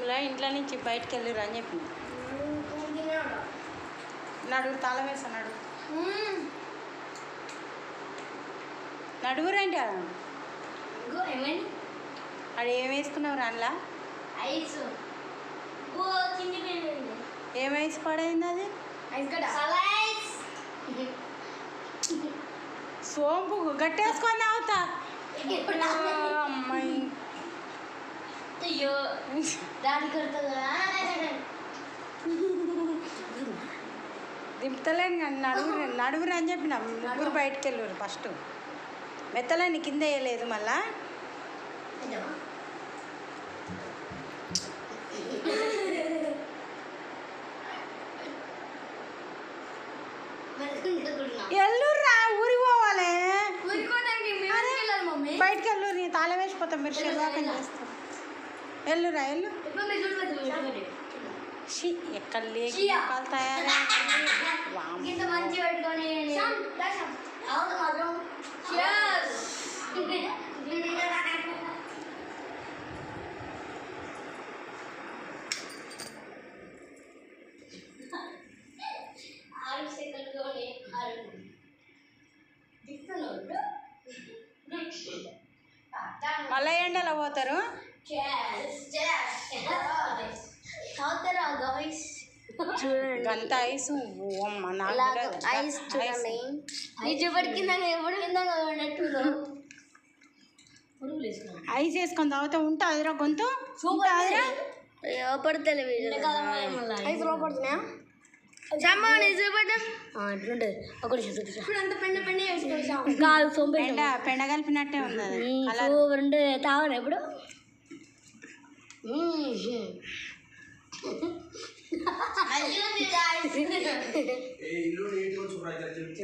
రూమ్లో ఇంట్లో నుంచి బయటకు వెళ్ళిరు అని చెప్పిన. నడుగు తాళం వేసా నడుగురండి ఏమైంది? ఆడు ఏం వేసుకున్నావు ఐస్. పోయింది ఏం వేసి పడైంది అది? ఐస్ సోంపు గట్టేసుకొని అవుతా అయ్యో దాడి కొడుతుందా దింపుతలేను కానీ నడుగురు నడుగురు అని చెప్పిన ముగ్గురు బయటకు వెళ్ళారు ఫస్ట్. మెత్తలేని కింద వేయలేదు మళ్ళా. ఎల్లుర్రా ఊరికి పోవాలి. బయటకు వెళ్ళు తాళం వేసిపోతాం మీరు శివాకం చేస్తాం. చూడలేదు షీ ఎక్కడ లేక మళ్ళా ఎండలో పోతారు? తాగుతారా గాయ్స్ చూడండి ఐస్ అమ్మ నాకు. ఐస్ చూడండి. చూపటి కింద ఐస్ వేసుకొని తాగితే ఉంటుందిరా గొంతు? ఉంటుందిరా లోపడతలే ఐస్ ఇప్పుడు అంత పెండ కలిపినట్టే ఉంది అది. Colour super